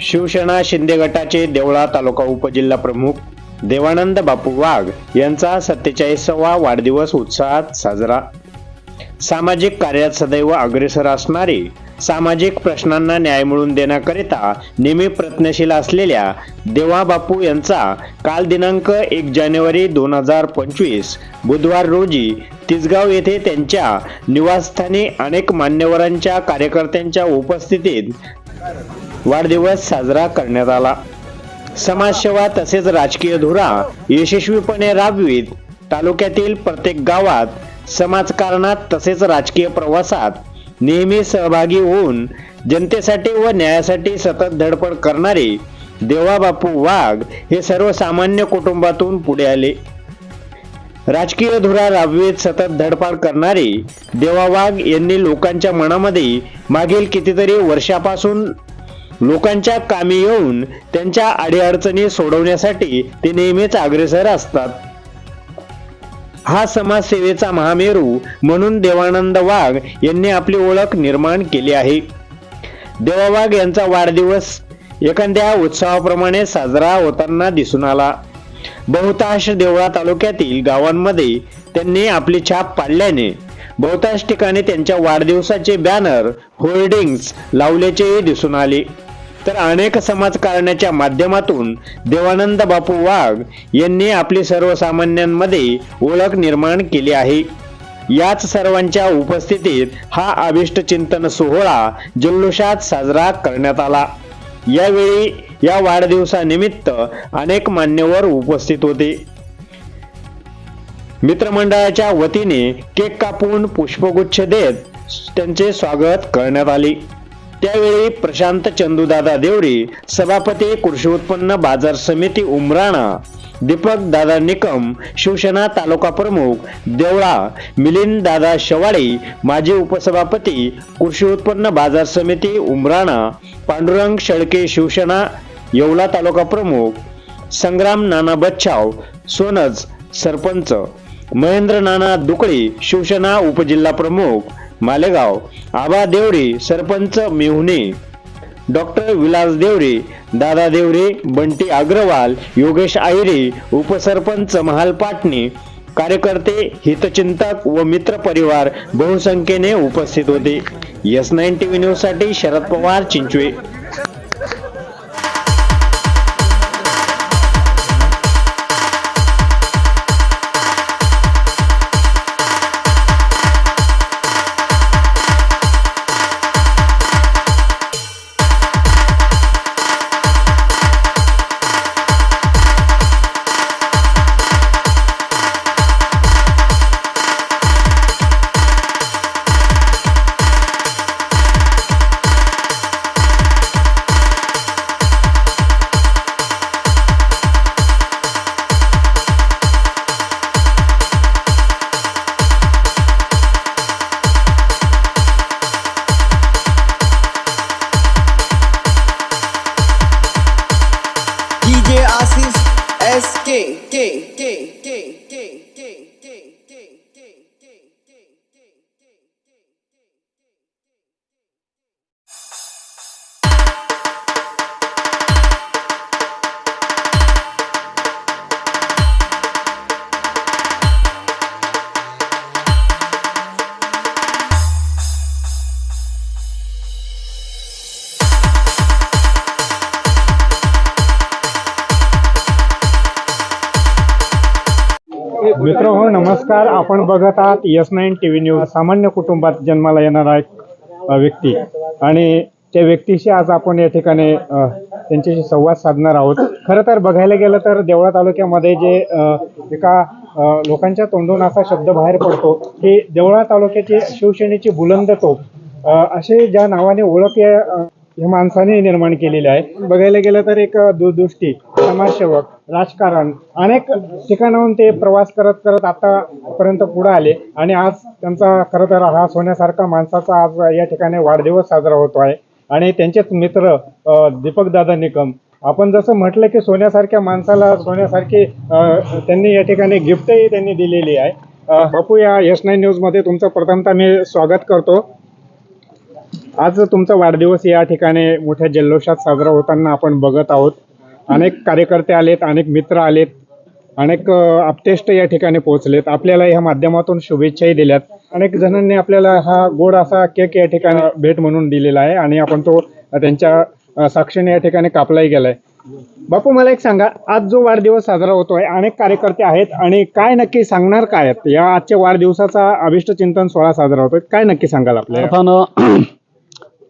शिवसेना शिंदे गटाचे देवळा तालुका उपजिल्हा प्रमुख देवानंद बापू वाघ यांचा सत्तेचाळीसावा वाढदिवस उत्साहात साजरा. सामाजिक कार्यात सदैव अग्रेसर असणारे सामाजिक प्रश्नांना न्याय मिळवून देण्याकरिता नेहमी प्रयत्नशील असलेल्या देवा बापू यांचा काल दिनांक एक जानेवारी दोन हजार पंचवीस बुधवार रोजी तिसगाव येथे त्यांच्या निवासस्थानी अनेक मान्यवरांच्या कार्यकर्त्यांच्या उपस्थितीत वाढदिवस साजरा करण्यात आला. समाजसेवा तसेच राजकीय धुरा यशस्वीपणे राबवीत. तालुक्यातील प्रत्येक गावात समाजकारणात तसेच राजकीय प्रवासात नेहमी सहभागी होऊन जनतेसाठी व न्यायासाठी सतत धडपड करणारे देवाबापू वाघ हे सर्वसामान्य कुटुंबातून पुढे आले. राजकीय धुरा राबवीत सतत धडपड करणारे देवा वाघ यांनी लोकांच्या मनामध्ये मागील कितीतरी वर्षापासून लोकांच्या कामी येऊन त्यांच्या अडीअडचणी सोडवण्यासाठी ते नेहमीच अग्रेसर असतात. हा समाजसेवेचा महामेरू म्हणून देवानंद वाघ यांनी आपली ओळख निर्माण केली आहे. देवा वाघ यांचा वाढदिवस एखाद्या उत्सवाप्रमाणे साजरा होताना दिसून आला. बहुतांश देवळा तालुक्यातील गावांमध्ये त्यांनी आपली छाप पाडल्याने बहुतांश ठिकाणी त्यांच्या वाढदिवसाचे बॅनर होर्डिंग्स लावल्याचेही दिसून आले. तर अनेक समाजकारणाच्या माध्यमातून देवानंद बापू वाघ यांनी आपली सर्वसामान्यांमध्ये ओळख निर्माण केली आहे. याच सर्वांच्या उपस्थितीत हा अभिष्ट चिंतन सोहळा जल्लोषात साजरा करण्यात आला. यावेळी या वाढदिवसानिमित्त अनेक मान्यवर उपस्थित होते. मित्रमंडळाच्या वतीने केक कापून पुष्पगुच्छ देत त्यांचे स्वागत करण्यात आले. त्यावेळी प्रशांत चंदूदादा देवरे सभापती कृषी उत्पन्न बाजार समिती उमराणा दीपक दादा निकम शिवसेना तालुका प्रमुख देवळा मिलिंद दादा शवाळे माजी उपसभापती कृषी उत्पन्न बाजार समिती उमराणा पांडुरंग शेळके शिवसेना येवला तालुका प्रमुख संग्राम नाना बच्छाव सोनज सरपंच महेंद्र नाना दुकळे शिवसेना उपजिल्हा प्रमुख मालेगाव आबा देवरे सरपंच मिहुने डॉक्टर विलास देवरे दादा देवरे बंटी अग्रवाल योगेश आयरे उपसरपंच महाल पाटणे कार्यकर्ते हितचिंतक व मित्र परिवार बहुसंख्येने उपस्थित होते. एस नाईन टीव्ही न्यूजसाठी शरद पवार चिंचवे. नमस्कार आपण बघत आहात S nine T V news. सामान्य कुटुंबात जन्माला येणारा एक व्यक्ती. आणि त्या व्यक्तीशी आज आपण या ठिकाणी त्यांच्याशी संवाद साधणार आहोत. खरं तर बघायला गेलं तर देवळा तालुक्यामध्ये जे एका लोकांच्या तोंडून असा शब्द बाहेर पडतो की देवळा तालुक्याची शिवसेनेची बुलंद तोप असे ज्या नावाने ओळख या माणसाने निर्माण केलेले आहे. बघायला गेलं तर एक दूरदृष्टी समाजसेवक राजकारण अनेक ठिकाणाहून ते प्रवास करत करत आतापर्यंत पुढे आले. आणि आज त्यांचा खरं तर हा सोन्यासारखा माणसाचा आज या ठिकाणी वाढदिवस साजरा होतो आहे. आणि त्यांचेच मित्र दीपकदादा निकम. आपण जसं म्हटलं की सोन्यासारख्या माणसाला सोन्यासारखी त्यांनी या ठिकाणी गिफ्टही त्यांनी दिलेली आहे. बापू या एस नाईन न्यूजमध्ये तुमचं प्रथमतः मी स्वागत करतो. आज तुमचा वाढदिवस या ठिकाणी मोठ्या जल्लोषात साजरा होताना आपण बघत आहोत. अनेक कार्यकर्ते आलेत अनेक मित्र आलेत अनेक अ, आप्तेष्ट या ठिकाणी पोहोचलेत. आपल्याला या माध्यमातून शुभेच्छाही दिल्यात. अनेक जणांनी आपल्याला हा गोड असा केक या ठिकाणी भेट म्हणून दिलेला आहे आणि आपण तो त्यांच्या साक्षीने या ठिकाणी कापलाही गेलाय. बापू मला एक सांगा आज जो वाढदिवस साजरा होतोय अनेक कार्यकर्ते आहेत आणि काय नक्की सांगणार काय या आजच्या वाढदिवसाचा अभिष्ट चिंतन सोहळा साजरा होतोय काय नक्की सांगाल आपल्याला?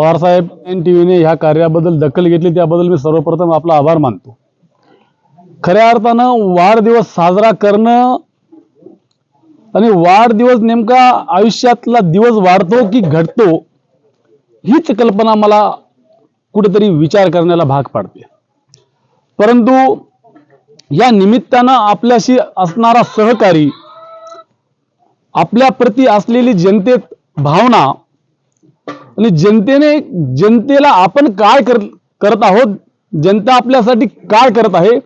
पवारसाहेब एन टी व्हीने ह्या कार्याबद्दल दखल घेतली त्याबद्दल मी सर्वप्रथम आपला आभार मानतो. खऱ्या अर्थानं वाढदिवस साजरा करणं आणि वाढदिवस नेमका आयुष्यातला दिवस वाढतो की घडतो हीच कल्पना मला कुठेतरी विचार करण्याला भाग पाडते. परंतु या निमित्तानं आपल्याशी असणारा सहकारी आपल्या प्रती असलेली जनतेत भावना आणि जनतेने जनतेला आपण काय कर करत आहोत जनता आपल्यासाठी काय करत आहे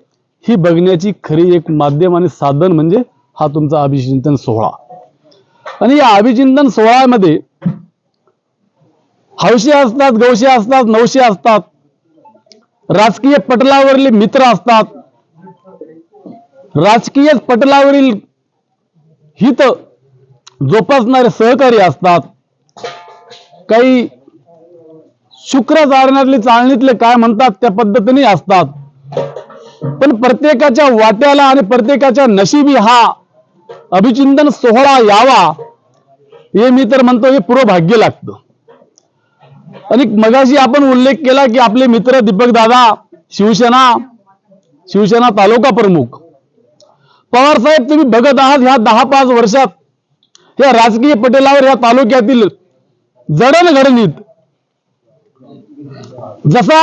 ही बघण्याची खरी एक माध्यम आणि साधन म्हणजे हा तुमचा अभिचिंतन सोहळा. आणि या अभिचिंतन सोहळ्यामध्ये हौशे असतात गवशे असतात नवशे असतात राजकीय पटलावरील मित्र असतात. राजकीय पटलावरील हित जोपासणारे सहकारी असतात. काही शुक्र चारण्यातले चाळणीतले काय म्हणतात त्या पद्धतीने असतात. पण प्रत्येकाच्या वाट्याला आणि प्रत्येकाच्या नशिबी हा अभिचिंतन सोहळा यावा हे मी तर म्हणतो हे पूर्व भाग्य लागतं आणि मगाशी आपण उल्लेख केला की आपले मित्र दीपक दादा शिवसेना शिवसेना तालुका प्रमुख. पवार साहेब तुम्ही बघत आहात ह्या दहा पाच वर्षात या राजकीय पटेलावर या तालुक्यातील जडणघडणीत जसा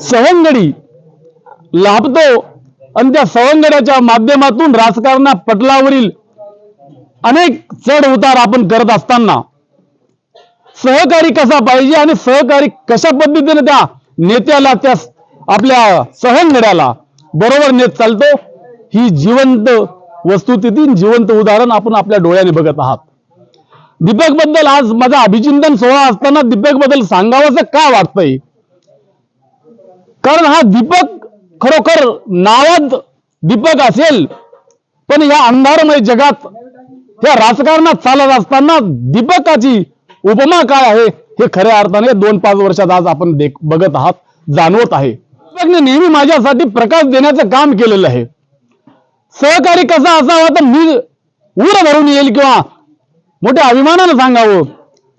सवंगडी लाभतो आणि त्या सवंगड्याच्या माध्यमातून राजकारणा पटलावरील अनेक चढ उतार आपण करत असताना सहकारी कसा पाहिजे आणि सहकारी कशा पद्धतीने त्या नेत्याला त्या आपल्या सहंगड्याला बरोबर नेत चालतो ही जिवंत वस्तुस्थिती जिवंत उदाहरण आपण आपल्या डोळ्याने बघत आहात. दीपकबद्दल आज माझा अभिचिंतन सोहळा असताना दीपकबद्दल सांगावंसं का वाटतंय? कारण हा दीपक खरोखर नावात दीपक असेल पण या अंधारमय जगात या राजकारणात चालत असताना दीपकाची उपमा काय आहे हे खऱ्या अर्थाने दोन पाच वर्षात आज आपण देख बघत आहात जाणवत आहे. दीपकने नेहमी माझ्यासाठी प्रकाश देण्याचं काम केलेलं आहे. सहकारी कसा असावा तर मी उर भरून येईल किंवा मोठ्या अभिमानानं सांगावं.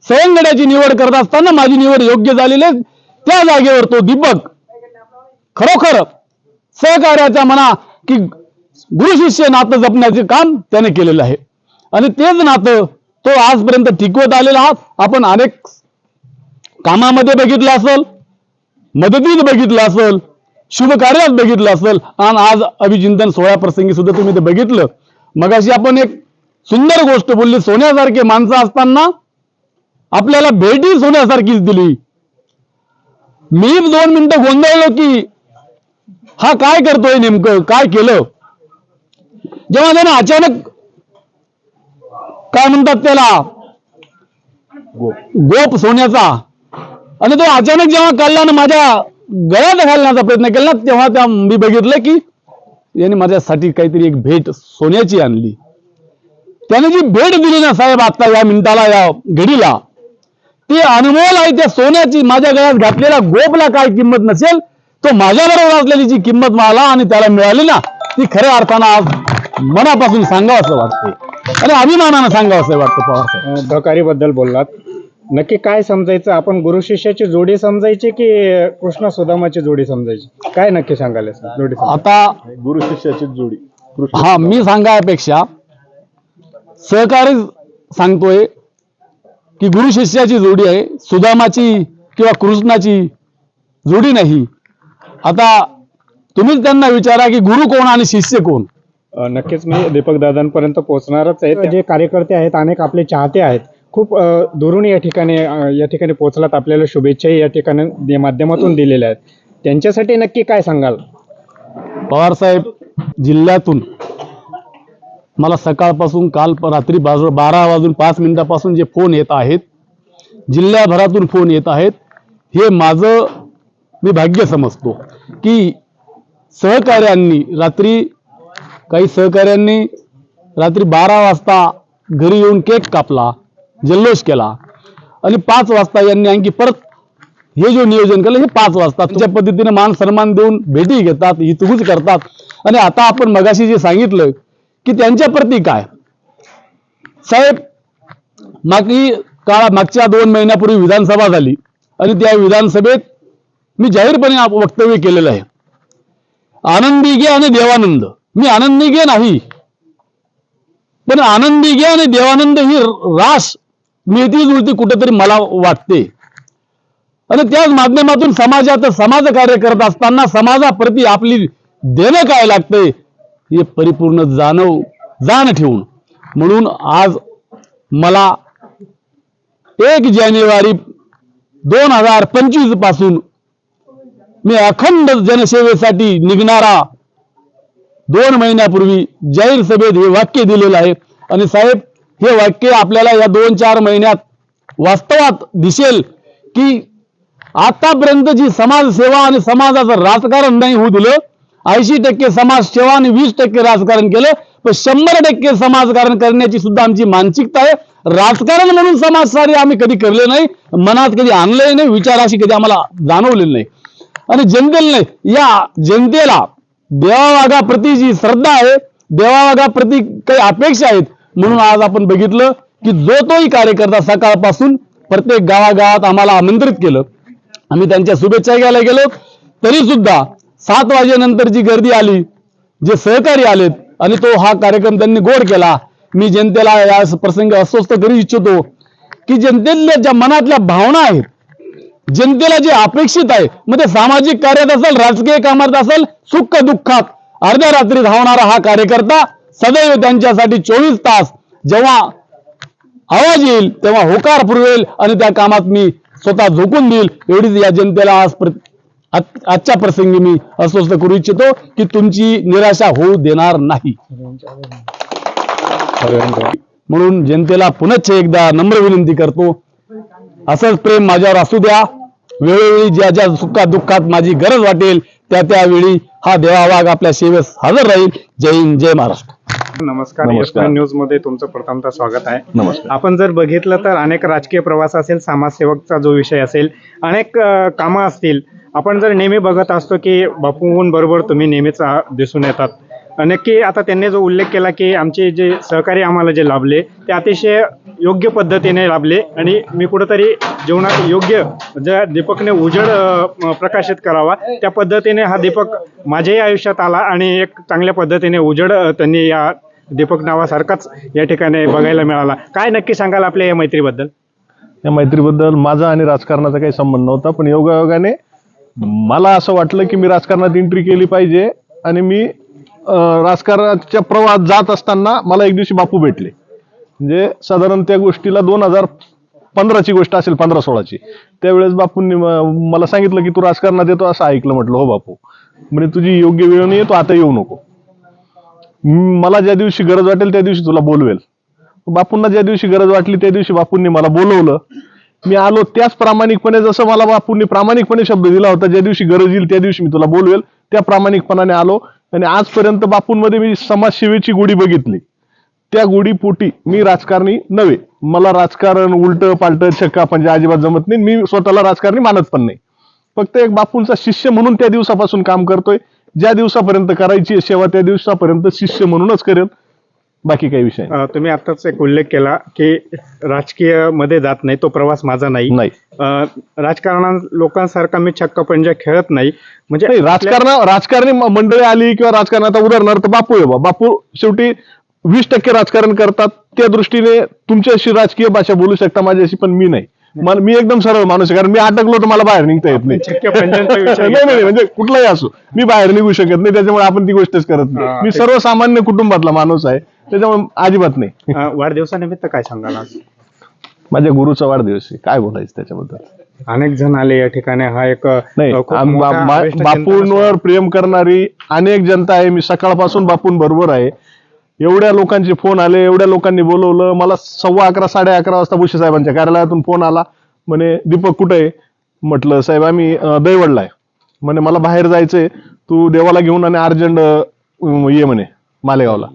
सवंगड्याची निवड करत असताना माझी निवड योग्य झालेली आहे. त्या जागेवर तो दीपक खरोखर सहकार्याचा म्हणा की गुरु शिष्य नातं जपण्याचे काम त्याने केलेलं आहे. आणि तेच नातं तो आजपर्यंत टिकवत आलेला आहात. आपण अनेक कामामध्ये बघितलं असेल मदतीत बघितलं असेल शुभ कार्यात बघितलं असेल. आणि आज अभिचिंतन सोहळ्या प्रसंगी सुद्धा तुम्ही ते बघितलं. मगाशी आपण एक सुंदर गोष्ट बोलली. सोन्यासारखे माणसं असताना आपल्याला भेटी सोन्यासारखीच दिली. मी दोन मिनिटं गोंधळलो की हा काय करतोय नेमकं? काय केलं? जेव्हा त्यानं अचानक काय म्हणतात त्याला? गोप सोन्याचा. आणि तो अचानक जेव्हा काढला माझ्या गळ्यात घालण्याचा प्रयत्न केला तेव्हा त्या मी बघितलं की याने माझ्यासाठी काहीतरी एक भेट सोन्याची आणली. त्याने जी भेट दिली ना साहेब आता या मिनिटाला या घडीला ती अनमोल आहे त्या सोन्याची. माझ्या गळ्यात घातलेल्या गोपला काय किंमत नसेल तो माझ्याबरोबर असलेली जी किंमत मला आणि त्याला मिळाली ना ती खऱ्या अर्थानं आज मनापासून सांगावं असं वाटतं आणि अभिमानानं सांगावं असं वाटतं पवार साहेब. सहकारी बद्दल बोललात. नक्की काय समजायचं? आपण गुरु शिष्याची जोडी समजायची की कृष्ण सुदामाची जोडी समजायची? काय नक्की सांगाल याचं? जोडी. आता गुरु शिष्याची जोडी. हा मी सांगायपेक्षा सहकारी सांगतोय की गुरु शिष्याची जोडी आहे. सुदामाची किंवा कृष्णाची जोडी नाही. आता तुम्हीच त्यांना विचारा की गुरु कोण आणि शिष्य कोण? नक्कीच मी दीपक दादांपर्यंत पोहोचणारच आहे. जे कार्यकर्ते आहेत अनेक आपले चाहते आहेत खूप दुरून या ठिकाणी या ठिकाणी पोहोचलात. आपल्याला शुभेच्छाही या ठिकाणी माध्यमातून दिलेल्या आहेत. त्यांच्यासाठी नक्की काय सांगाल? पवार साहेब जिल्ह्यातून मला सकाळपासून काल रात्री बाजू बारा वाजून पाच मिनिटापासून जे फोन येत आहेत जिल्ह्याभरातून फोन येत आहेत हे माझं मी भाग्य समजतो की सहकाऱ्यांनी रात्री काही सहकाऱ्यांनी रात्री बारा वाजता घरी येऊन केक कापला जल्लोष केला आणि पाच वाजता यांनी आणखी परत हे जो नियोजन केलं हे पाच वाजता तुमच्या पद्धतीने मान सन्मान देऊन भेटी घेतात हितगुज करतात. आणि आता आपण मगाशी जे सांगितलं की त्यांच्या प्रती काय? साहेब मागची काळा मागच्या दोन महिन्यापूर्वी विधानसभा झाली आणि त्या विधानसभेत मी जाहीरपणे वक्तव्य केलेलं आहे. आनंदी घे आणि देवानंद. मी आनंदी घे नाही. पण आनंदी घे आणि देवानंद ही रास मिळती जुळती कुठेतरी मला वाटते. आणि त्याच माध्यमातून समाजात समाज कार्य करत असताना समाजाप्रती आपली देणं काय लागतंय? हे परिपूर्ण जाणव जाण ठेवून. म्हणून आज मला एक जानेवारी दोन हजार पंचवीसपासून मी अखंड जनसेवेसाठी निघणारा दोन महिन्यापूर्वी जाहीर सभेत हे वाक्य दिलेलं आहे. आणि साहेब हे वाक्य आपल्याला या दोन चार महिन्यात वास्तवात दिसेल की आतापर्यंत जी समाजसेवा आणि समाजाचं राजकारण नाही होऊ दिलं. ऐंशी टक्के समाजसेवा आणि वीस टक्के राजकारण केलं. पण शंभर टक्के समाजकारण करण्याची सुद्धा आमची मानसिकता आहे. राजकारण म्हणून समाजकार्य आम्ही कधी करले नाही. मनात कधी आणले नाही. विचार अशी कधी आम्हाला जाणवलेलं नाही. आणि जनतेला नाही या जनतेला देवावागाप्रती जी श्रद्धा आहे देवावागाप्रती काही अपेक्षा आहेत म्हणून आज आपण बघितलं की जो तोही कार्यकर्ता सकाळपासून प्रत्येक गावागावात आम्हाला आमंत्रित केलं. आम्ही त्यांच्या शुभेच्छा घ्यायला गेलो. तरी सुद्धा सात वाजेनंतर जी गर्दी आली जे सहकारी आलेत आणि तो हा कार्यक्रम त्यांनी गोड केला. मी जनतेला या प्रसंगी अस्वस्थ करू इच्छितो की जनतेतल्या ज्या मनातल्या भावना आहेत जनतेला जे अपेक्षित आहे मग ते सामाजिक कार्यात असेल राजकीय कामात असेल सुख दुःखात अर्ध्या रात्री धावणारा हा कार्यकर्ता सदैव त्यांच्यासाठी चोवीस तास जेव्हा आवाज येईल तेव्हा होकार पुरवेल आणि त्या कामात मी स्वतः झोकून देईल एवढीच या जनतेला आज आज- आजच्या प्रसंगी मी अस्वस्थ करू इच्छितो की तुमची निराशा होऊ देणार नाही. म्हणून जनतेला पुनश्च एकदा नम्र विनंती करतो. असंच प्रेम माझ्यावर असू द्या. वेळोवेळी ज्या ज्या सुखात दुःखात माझी गरज वाटेल त्या त्यावेळी हा देवावाग आपल्या सेवेस हजर राहील. जय हिंद जय महाराष्ट्र. नमस्कार न्यूजमध्ये तुमचं प्रथमतः स्वागत आहे. नमस्कार. आपण जर बघितलं तर अनेक राजकीय प्रवास असेल समाजसेवकचा जो विषय असेल अनेक कामं असतील आपण जर नेहमी बघत असतो की बापूहून बरोबर तुम्ही नेहमीच दिसून येतात. नक्की आता त्यांनी जो उल्लेख केला की आमचे जे सहकारी आम्हाला जे लाभले ते अतिशय योग्य पद्धतीने लाभले आणि मी कुठंतरी जीवनात योग्य ज्या दीपकने उजेड प्रकाशित करावा त्या पद्धतीने हा दीपक माझ्याही आयुष्यात आला आणि एक चांगल्या पद्धतीने उजड त्यांनी या दीपक नावासारखाच या ठिकाणी बघायला मिळाला. काय नक्की सांगाल आपल्या या मैत्रीबद्दल? या मैत्रीबद्दल माझा आणि राजकारणाचा काही संबंध नव्हता पण योगायोगाने मला असं वाटलं की मी राजकारणात एंट्री केली पाहिजे आणि मी राजकारणाच्या प्रवाहात जात असताना मला एक दिवशी बापू भेटले. म्हणजे साधारण त्या गोष्टीला दोन हजार पंधराची गोष्ट असेल पंधरा सोळाची. त्यावेळेस बापूंनी मला सांगितलं की तू राजकारणात येतो असं ऐकलं म्हटलं हो बापू म्हणजे तुझी योग्य वेळ नाही तू आता येऊ नको. मला ज्या दिवशी गरज वाटेल त्या दिवशी तुला बोलवेल. बापूंना ज्या दिवशी गरज वाटली त्या दिवशी बापूंनी मला बोलवलं. मी आलो त्याच प्रामाणिकपणे जसं मला बापूंनी प्रामाणिकपणे शब्द दिला होता ज्या दिवशी गरज येईल त्या दिवशी मी तुला बोलवेल त्या प्रामाणिकपणाने आलो. आणि आजपर्यंत बापूंमध्ये मी समाजसेवेची गोडी बघितली. त्या गोडीपोटी मी राजकारणी नव्हे. मला राजकारण उलट पालट छक्का म्हणजे अजिबात जमत नाही. मी स्वतःला राजकारणी मानत पण नाही. फक्त एक बापूंचा शिष्य म्हणून त्या दिवसापासून काम करतोय. ज्या दिवसापर्यंत करायची सेवा त्या दिवसापर्यंत शिष्य म्हणूनच करेल. बाकी काही विषय नाही. अ, तुम्ही आताच एक उल्लेख केला की राजकीयमध्ये जात नाही तो प्रवास माझा नाही. नाही. अ, राजकारणात लोकांसारखा मी छक्क पंजा खेळत नाही. म्हणजे नाही राजकारण राजकारणी म- मंडळी आली किंवा राजकारणात उदाहरणार्थ बापू आहे बा. बापू शेवटी वीस टक्के राजकारण करतात. त्या दृष्टीने तुमच्याशी राजकीय भाषा बोलू शकता माझ्याशी पण मी नाही. मला- मी एकदम सरळ माणूस आहे कारण मी अटकलो तर मला बाहेर निघता येत नाही. छक्के पंजांचा विषय नाही नाही नाही, म्हणजे कुठलाही असो मी बाहेर निघू शकत नाही त्याच्यामुळे आपण ती गोष्टच करत हा, नाही मी ते- सर्वसामान्य कुटुंबातला माणूस आहे. त्याच्यामुळे अजिबात नाही. अ, वाढदिवसानिमित्त काय सांगाल आज? माझ्या गुरुचा वाढदिवस आहे. काय बोलायचं त्याच्याबद्दल? अनेक जण आले या ठिकाणी. हा एक अ, नाही खूप आम- मोठा बा- मा- अविष्ट बापूंवर प्रेम करणारी अनेक जनता आहे. मी सकाळपासून बापूंबरोबर आहे. एवढ्या लोकांचे फोन आले एवढ्या लोकांनी बोलवलं. मला सव्वा अकरा साडे अकरा वाजता भुसे साहेबांच्या कार्यालयातून फोन आला. म्हणे दीपक कुठे आहे? म्हटलं साहेब आम्ही अं, दैवडला आहे. म्हणे मला बाहेर जायचंय. तू देवाला घेऊन आणि अर्जंट ये म्हणे मालेगावला.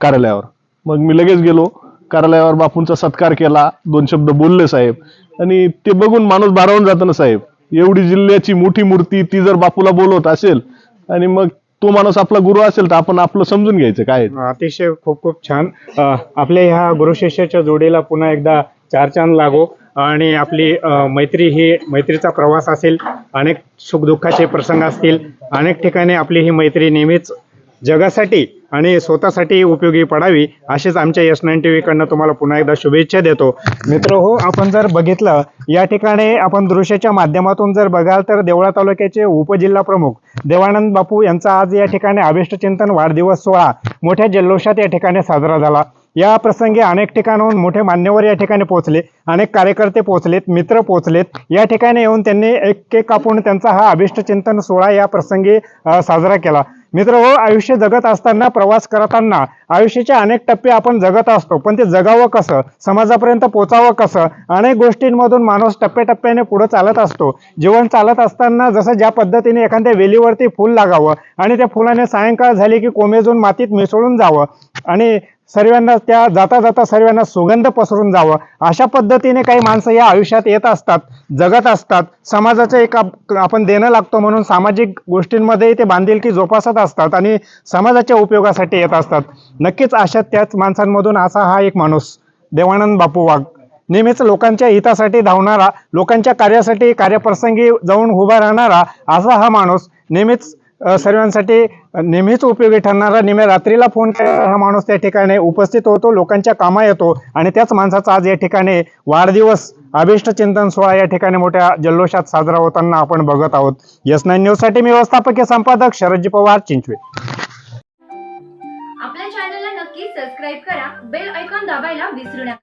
कार्यालयावर. मग मी लगेच गेलो कार्यालयावर बापूंचा सत्कार केला दोन शब्द बोलले साहेब. आणि ते बघून माणूस भारावून जातो ना साहेब. एवढी जिल्ह्याची मोठी मूर्ती ती जर बापूला बोलवत असेल आणि मग तो माणूस आपला गुरु असेल तर आपण आपलं समजून घ्यायचं काय अतिशय खूप खूप छान. आपल्या ह्या गुरुशिष्याच्या जोडीला पुन्हा एकदा चार चांद लागो. आणि आपली मैत्री ही मैत्रीचा प्रवास असेल अनेक सुखदुःखाचे प्रसंग असतील अनेक ठिकाणी आपली ही मैत्री नेहमीच जगासाठी आणि स्वतःसाठी उपयोगी पडावी अशीच आमच्या एस नाईन टी व्हीकडनं तुम्हाला पुन्हा एकदा शुभेच्छा देतो. मित्र हो आपण जर बघितलं या ठिकाणी आपण दृश्याच्या माध्यमातून जर बघाल तर देवळा तालुक्याचे उपजिल्हा प्रमुख देवानंद बापू यांचा आज या ठिकाणी अभिष्टचिंतन वाढदिवस सोहळा मोठ्या जल्लोषात या ठिकाणी साजरा झाला. या प्रसंगी अनेक ठिकाणाहून मोठे मान्यवर या ठिकाणी पोहोचले अनेक कार्यकर्ते पोहोचलेत मित्र पोहोचलेत. या ठिकाणी येऊन त्यांनी एक केक कापून त्यांचा हा अभिष्टचिंतन सोहळा या प्रसंगी साजरा केला. मित्र हो आयुष्य जगत असताना प्रवास करताना आयुष्याचे अनेक टप्पे आपण जगत असतो. पण ते जगावं कसं? समाजापर्यंत पोचावं कसं? अनेक गोष्टींमधून माणूस टप्प्याटप्प्याने पुढे चालत असतो. जीवन चालत असताना जसं ज्या पद्धतीने एखाद्या वेलीवरती फूल लागावं आणि त्या फुलाने सायंकाळ झाली की कोमेजून मातीत मिसळून जावं आणि सर्वांना त्या जाता जाता सर्वांना सुगंध पसरून जावं. अशा पद्धतीने काही माणसं या आयुष्यात येत असतात जगत असतात. समाजाचं एक आपण देणं लागतो म्हणून सामाजिक गोष्टींमध्ये ते बांधिलकी जोपासत असतात आणि समाजाच्या उपयोगासाठी येत असतात. नक्कीच अशा त्याच माणसांमधून असा हा एक माणूस देवानंद बापू वाघ नेहमीच लोकांच्या हितासाठी धावणारा लोकांच्या कार्यासाठी कार्यप्रसंगी जाऊन उभा राहणारा असा हा माणूस नेहमीच सर्वांसाठी नेहमीच उपयोगी ठरणारा नेहमी रात्रीला फोन करणारा हा माणूस त्या ठिकाणी उपस्थित होतो लोकांच्या कामा येतो आणि त्याच माणसाचा आज या ठिकाणी वाढदिवस अभिष्ट चिंतन सोहळा या ठिकाणी मोठ्या जल्लोषात साजरा होताना आपण बघत आहोत. यस नाईन न्यूजसाठी मी व्यवस्थापकीय संपादक शरदजी पवार चिंचवे. आपल्या चॅनलला नक्की सबस्क्राईब करा बेल ऐकॉन दाबायला विसरू नका.